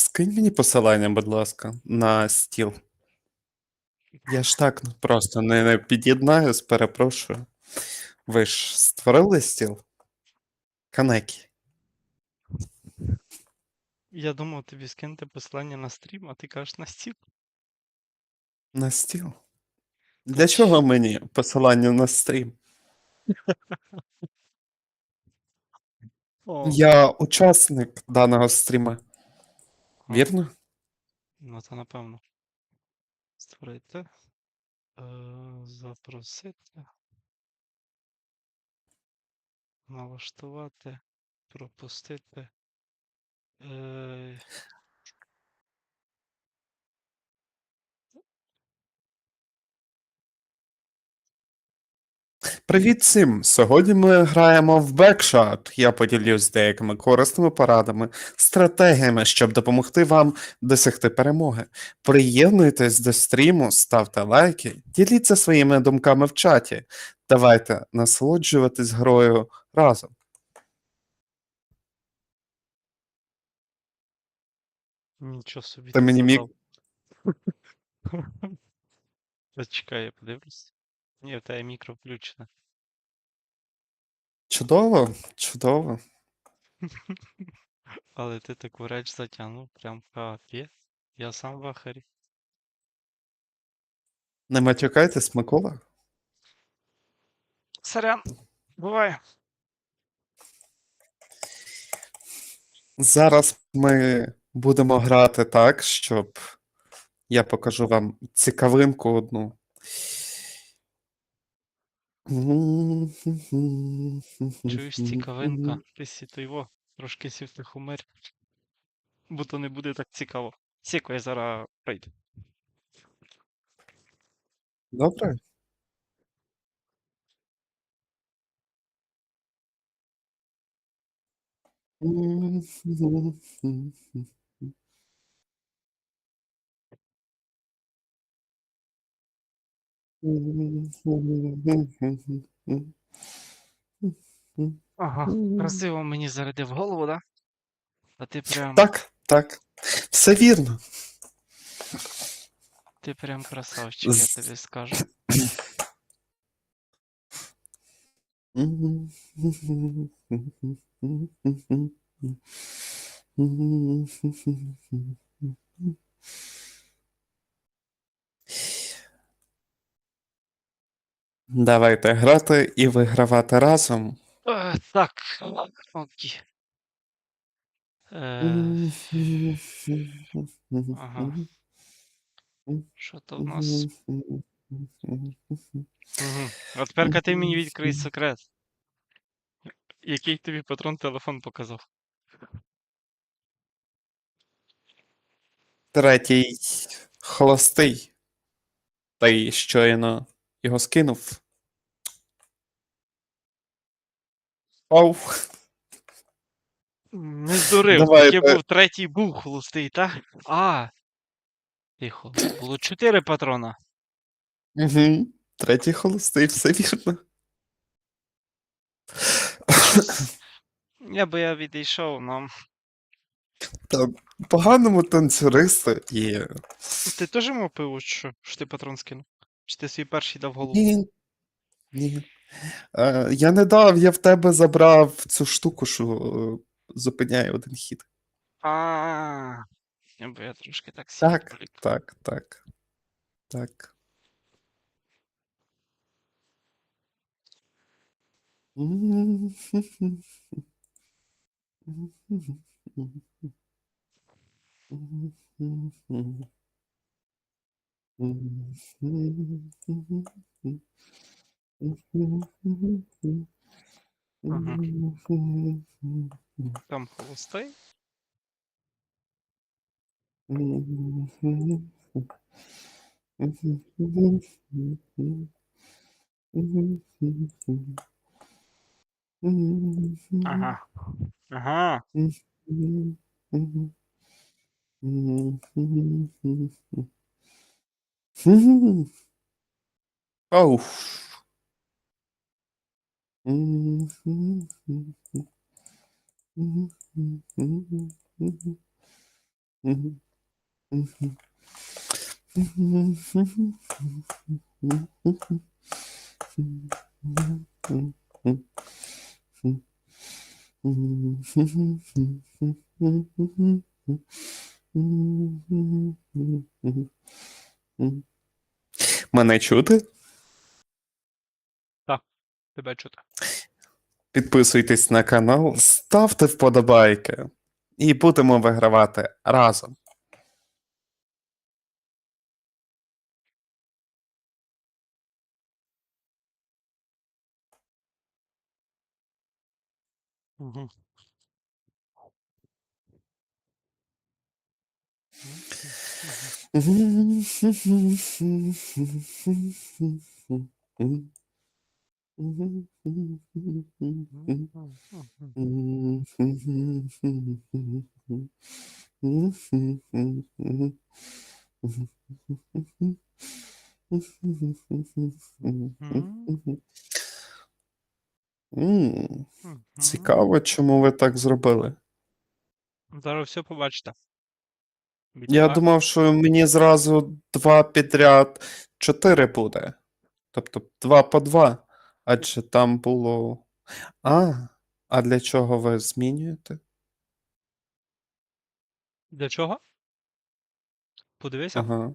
Скинь мені посилання, будь ласка, на стіл. Я ж так просто не, не під'єднаюсь, перепрошую. Ви ж створили стіл? Канекі. Я думав тобі скинути посилання на стрім, а ти кажеш на стіл. На стіл. Для чого мені посилання на стрім? О, Я учасник даного стріма. Вірно? Ну, то напевно. Створити. Е, запросити. Налаштувати. Пропустити. Привіт всім! Сьогодні ми граємо в Backshot. Я поділюсь деякими корисними порадами, стратегіями, щоб допомогти вам досягти перемоги. Приєднуйтесь до стріму, ставте лайки, діліться своїми думками в чаті. Давайте насолоджуватись грою разом. нічого собі. Ти мені задав. Зачекай, я подивлюсь. Ні, в тебе мікро включене. Чудово, чудово. Але ти таку реч затягнув, прям капець. Я сам в ахарі. Не матюкайтесь, Микола. Сорян, буває. Зараз ми будемо грати так, щоб я покажу вам цікавинку одну. Чуєш, цікавинка, ти сіто його, трошки сів ти хумир. Бо то не буде так цікаво. Сіко, я зараз прийду. Добре. Ага, красиво мені зарядив голову, да? А ти прям, Так, так. Все вірно. ти прям красавчик, я тобі скажу. Давайте грати і вигравати разом. Е, так, окей. Е, ага. Що то в нас? Угу. А тепер ти мені відкрий секрет. Який тобі патрон телефон показав? Третій холостий. Та й щойно його скинув. Оу. Не здурив, Давайте. тільки був третій був холостий, так? А. Тихо. Було чотири патрона. Угу. Третій холостий, все вірно. Я би я відійшов, но. Та поганому танцюристу і. Ти теж мав пиво, чи що? Що ти патрон скинув? Чи ти свій перший дав голову? Ні. Ні. Е, я не дав, я в тебе забрав цю штуку, що е, зупиняє один хід. А. Я бо я трошки так сів. Так, так, так. Так. Там холостий. Ага. Ага. Оу. Мене чути? Тебе чути. Підписуйтесь на канал, ставте вподобайки і будемо вигравати разом. Угу. М, Цікаво, чому ви так зробили. Зараз все побачите. Я думав, що мені зразу два підряд чотири буде. Тобто два по два. Адже там було. А, а для чого ви змінюєте? Для чого? Подивися. Ага.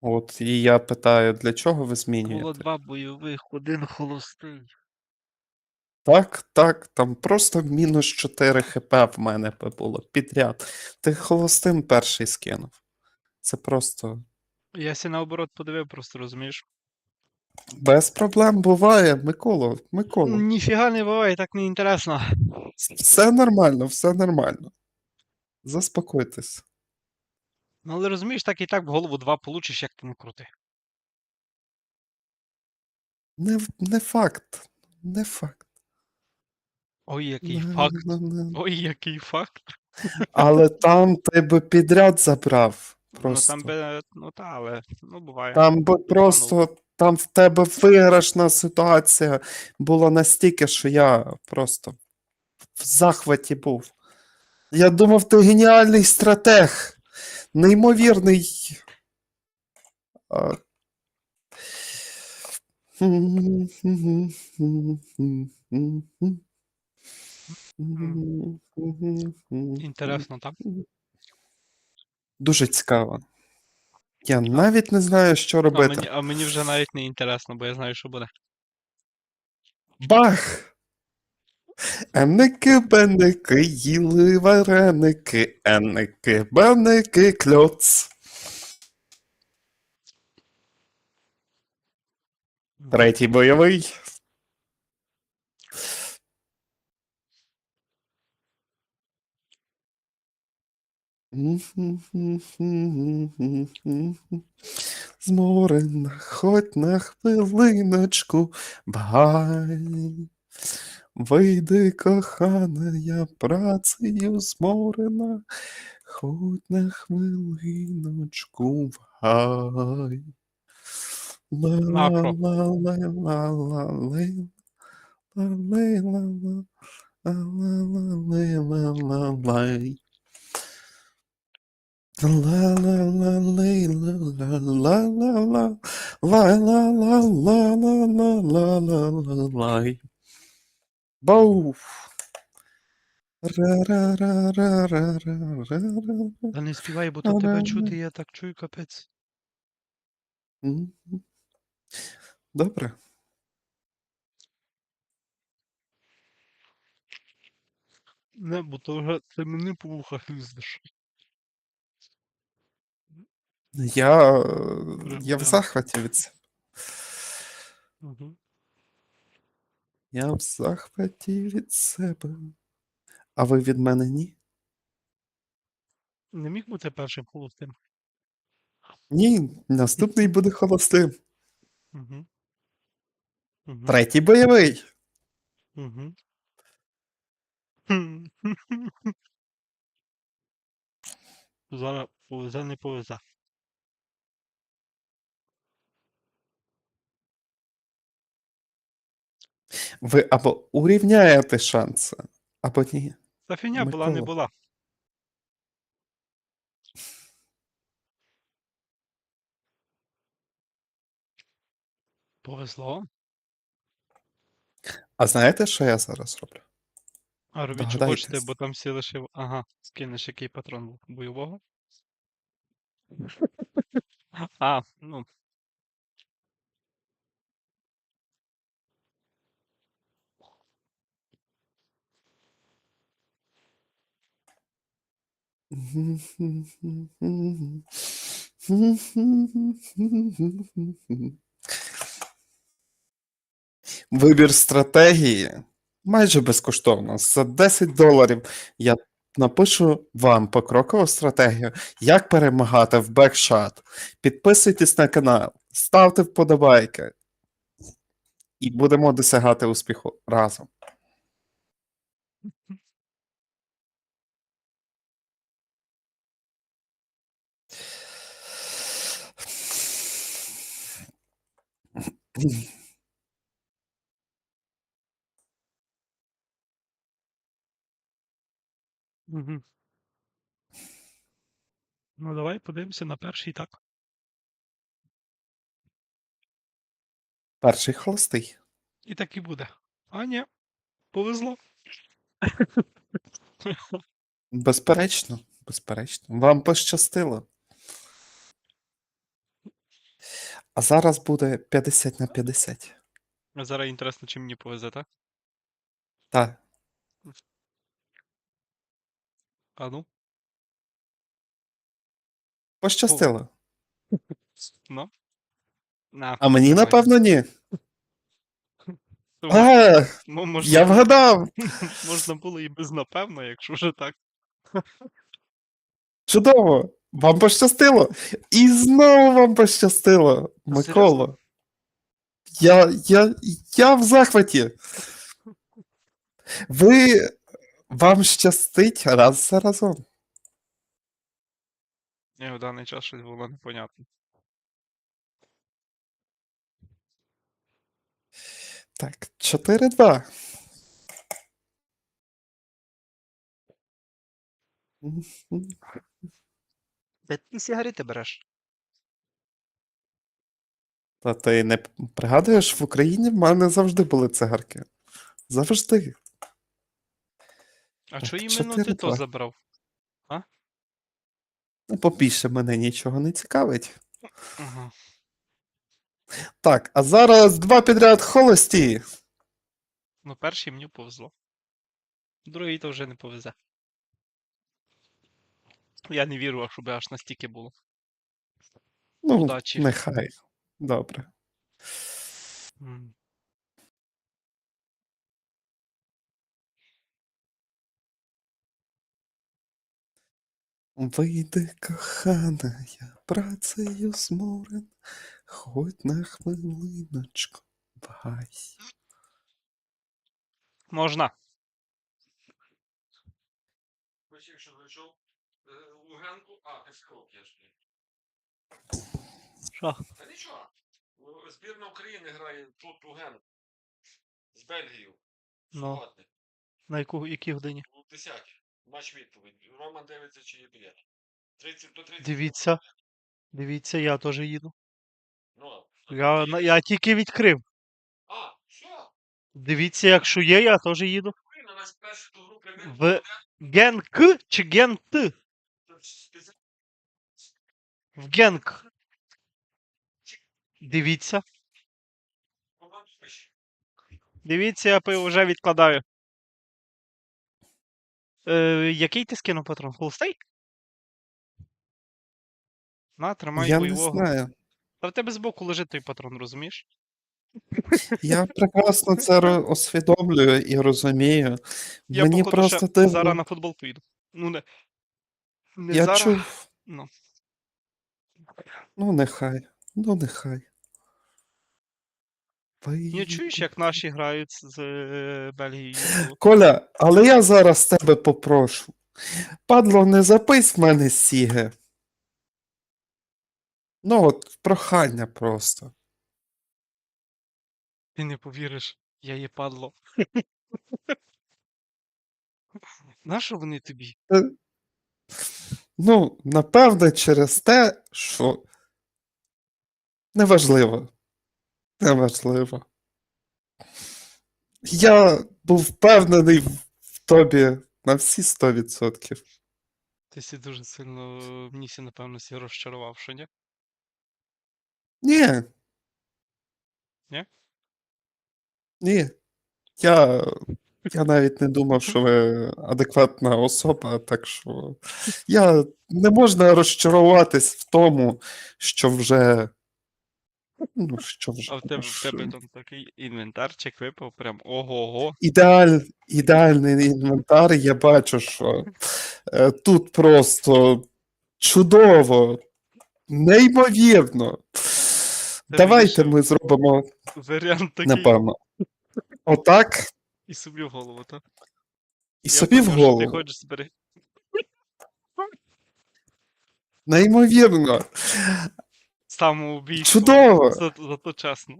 От і я питаю, для чого ви Було змінюєте? два бойових, один холостий. Так, так, там просто мінус 4 хп в мене би було підряд. Ти холостим перший скинув. Це просто Я сі наоборот подивив, просто розумієш. Без проблем буває, Миколо, Миколо. Ніфіга не буває, так не інтересно. Все нормально, все нормально. Заспокойтесь. Ну, але розумієш, так і так в голову два получиш, як ти не крути. Не, не факт. Не факт. Ой, який На- факт. на- на. Ой, який факт. Але там ти би підряд забрав. Ну там би, ну та, але ну буває. Там би просто, там в тебе виграшна ситуація була настільки, що я просто в захваті був. Я думав, ти геніальний стратег, неймовірний. Інтересно, так? Дуже цікаво. Я навіть не знаю, що А робити. мені, а мені вже навіть не інтересно, бо я знаю, що буде. Бах! Еники, беники, їли вареники, еники, беники, кльоц. Третій бойовий. Зморена, хоть на хвилиночку, бгай. Вийди, кохана, я працею зморена, хоть на хвилиночку, вгай. Макро. Ла-ла-ла-ла-ла-лей. Ла-лей-ла-ла. Ла-ла-ла-лей-ла-ла-лей. Ла-ла-ла-лей-ла-ла-ла-ла-ла. Лай. Бауф. Та не співай, бо то тебе чути, я так чую капець. Добре. Не, бо то вже це мене по вухах лізеш. Я, я в захваті від цього. Угу. Я в захваті від себе. А ви від мене ні? Не міг бути першим холостим. Ні, наступний буде холостим. Угу. Угу. Третій бойовий. Угу. Зараз повезе, не повезе. Ви або урівняєте шанси, або ні. Та фігня була, не була. Повезло. А знаєте, що я зараз роблю? А робіть, що хочете, бо там всі лишив. Ага, скинеш який патрон був бойового. А, ну. Вибір стратегії майже безкоштовно. За 10 доларів я напишу вам покрокову стратегію, як перемагати в бекшат. Підписуйтесь на канал, ставте вподобайки. І будемо досягати успіху разом. Угу. Ну, давай подивимося на перший так. Перший холостий. І так і буде. А ні, повезло. Безперечно, безперечно. Вам пощастило. А зараз буде 50 на 50. А Зараз інтересно, чи мені повезе, так? Так. А ну. Пощастило. Ну. На, А мені, давай. напевно, ні. А, ну, можна, я вгадав. можна було і без напевно, якщо вже так. Чудово! Вам пощастило! І знову вам пощастило, Микола. Я, я, я в захваті. Ви вам щастить раз за разом. Ні, в даний час щось було непонятно. Так, 4-2. Ти сигарети береш? Та ти не пригадуєш, в Україні в мене завжди були цигарки. Завжди. А чого іменно ти то 4-2. забрав? Ну, побільше мене нічого не цікавить. Ага. Так, а зараз два підряд холості. Ну, перший мені повезло. Другий то вже не повезе. Я не вірю, щоб аж настільки було. Ну, Удачі. нехай. Добре. М. Вийди, кохана, я працею зморен, хоть на хвилиночку, вгайся. Можна. Хоч якщо зайшов Луганку, а, ти в п'єш. Що? Та нічого. Збірна України грає тут Луганку. З Бельгією. Ну. Суботник. На яку, якій годині? У 10. Матч відповідь. Роман дивиться, чи є білет. 30 до 30. Дивіться. Дивіться, я теж їду. Ну, Я, на- я тільки відкрив. А, що? Дивіться, якщо є, я теж їду. Україна нас перша до групи В Генк чи Гент? В Генк. Дивіться. Дивіться, я вже відкладаю. Е, який ти скинув патрон? Холостей? На, тримай Я не бойового. знаю. Та в тебе збоку лежить той патрон, розумієш? Я прекрасно це ро- усвідомлюю і розумію. Я Мені походу просто дивно. зараз на футбол поїду. Ну не. Не Я зараз. чув. Ну. Ну, нехай. Ну, нехай. Не чуєш, як наші грають з, е, Бельгією? Коля, але я зараз тебе попрошу. Падло, не запись в мене сіги. Ну, от, прохання просто. Ти не повіриш, я є падло. Нащо вони тобі? Ну, напевне, через те, що неважливо. Неважливо. Я був впевнений в в тобі на всі 100%. Ти сі дуже сильно мені сі, напевно, сі розчарував, що ні? Ні. Ні? Ні. Я, я навіть не думав, що ви адекватна особа, так що я не можна розчаруватись в тому, що вже. Ну, що вже. А в тебе, в тебе там такий інвентарчик випав, прям ого-го. Ідеаль, ідеальний інвентар, я бачу, що е, тут просто чудово, неймовірно. Давайте ми зробимо, Варіант такий. напевно. Отак І собі в голову, так? і собі в Ти голову. хочеш зберегти. Неймовірно. Самоубійство. Чудово. За, зато чесно.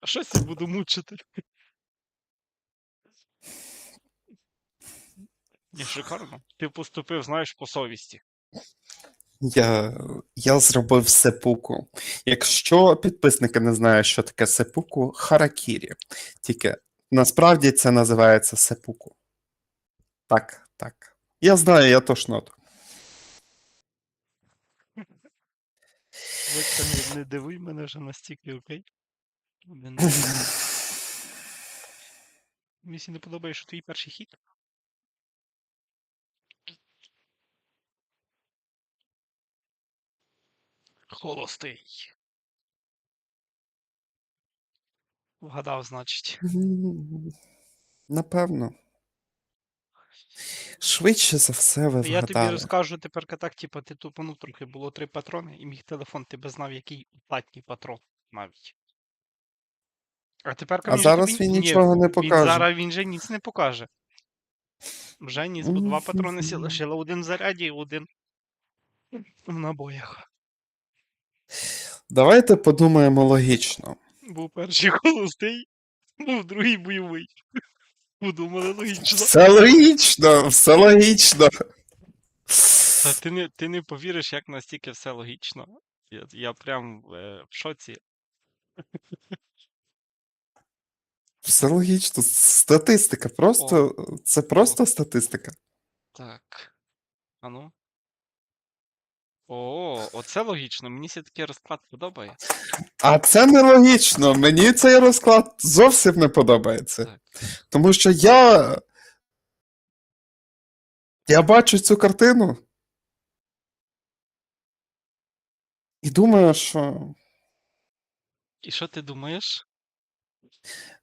А щось я буду мучити. Ні, шикарно. Ти поступив, знаєш, по совісті. Я, я зробив сепуку. Якщо підписники не знають, що таке сепуку, харакірі. Тільки насправді це називається сепуку. Так, так. Я знаю, я точно. Витя, не, не дивуй мене вже настільки, окей? Мені не подобає, що твій перший хід. Холостий. Вгадав, значить. Напевно. Швидше за все ви Я тобі розкажу тепер так, типу, ти тупанув трохи, було три патрони, і мій телефон, ти би знав, який останній патрон навіть. А тепер А зараз він нічого не Він покаже. зараз він же ніц не покаже. Вже ніц, бо два патрони сі лишило, один в заряді і один в набоях. Давайте подумаємо логічно. Був перший холостий, був другий бойовий. Подумали логічно. Все логічно, все логічно. Та ти не, ти не повіриш, як настільки все логічно. Я, я прям е, в шоці. Все логічно. Статистика. Просто це просто статистика. Так. А ну. О, оце логічно. Мені все такий розклад подобається. А це нелогічно. Мені цей розклад зовсім не подобається. Так. Тому що я. Я бачу цю картину. І думаю, що. І що ти думаєш?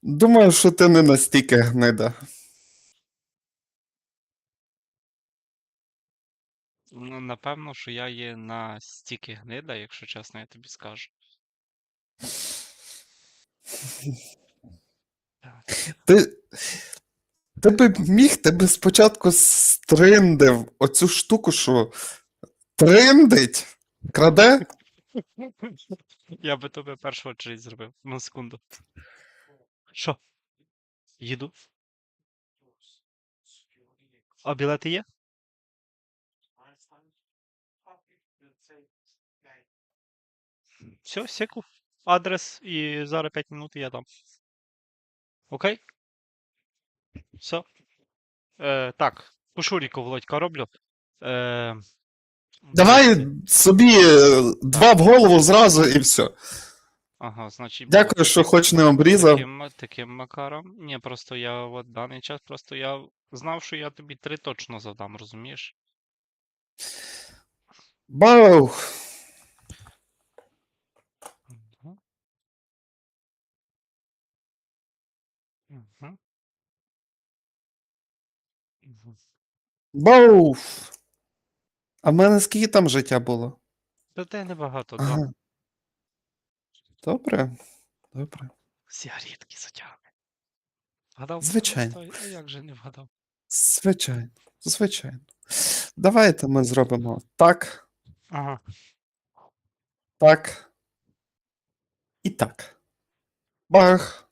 Думаю, що ти не настільки гнида. Ну, напевно, що я є настільки гнида, якщо чесно, я тобі скажу. Ти. Ти би міг, ти би спочатку стриндив оцю штуку, що триндить, краде. Я би тебе першу очередь зробив. На секунду. Що? Їду. А білети є? Все, секу. Адрес і зараз 5 минут і я там. Окей? Все. Е, так, по Шуріку, Володька, роблю. Е, Давай собі два в голову зразу і все. Ага, значить. Дякую, що хоч не обрізав. Таким, таким макаром. Ні, просто я от даний час, просто я знав, що я тобі три точно задам, розумієш? Бау! Бау! А в мене скільки там життя було? Та те небагато, два. Ага. Добре. Добре. Сігаретки затягне. Вгадав? Звичайно. Просто, А як же не вгадав? Звичайно. Звичайно. Давайте ми зробимо так, Ага. так. І так. Бах.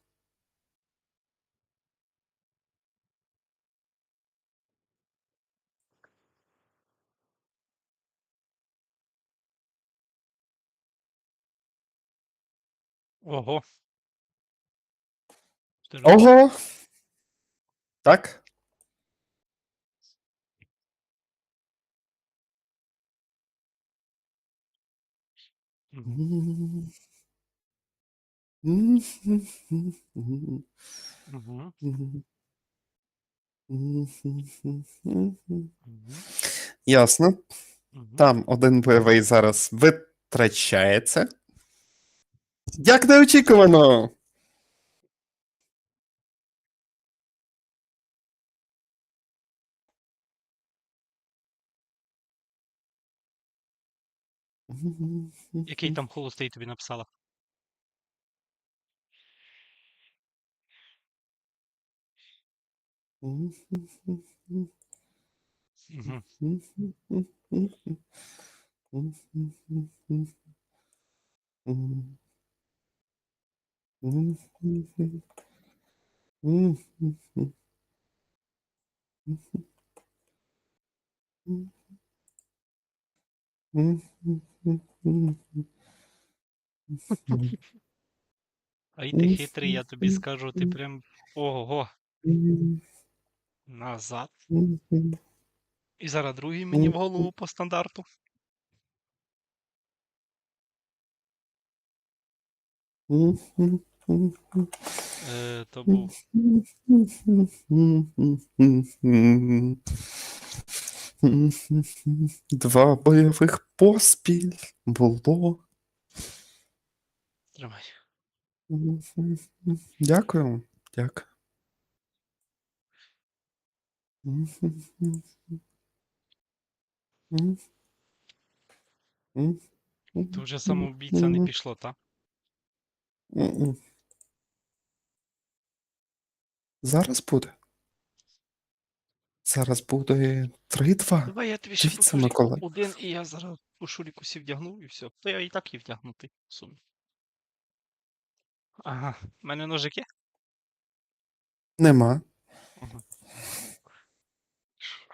Ого. Ого! Так? Ясно. Там один бойовий зараз витрачається. Як неочікувано! Який там холостий тобі написала? Мгм. А й ти хитрий, я тобі скажу, ти прям ого, назад. І зараз другий мені в голову по стандарту. Е, то був Два бойових поспіль було. тримай. Дякую. Дякую. То вже самоубійця не пішло, та? Зараз буде. Зараз буде 3-2. Давай я тобі ще Дивіться, один, і я зараз у шурікусі вдягну і все. То я і так і вдягнутий в сумі. Ага, в мене ножик є? Нема. Ага.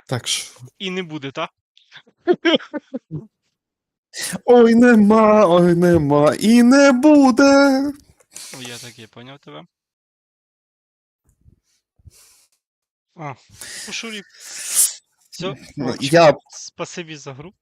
Так що. І не буде, та? Ой, нема, ой, нема. І не буде. Я таки поняв тебе. А, у Шурік. Все, Ну, Я спасибі за гру.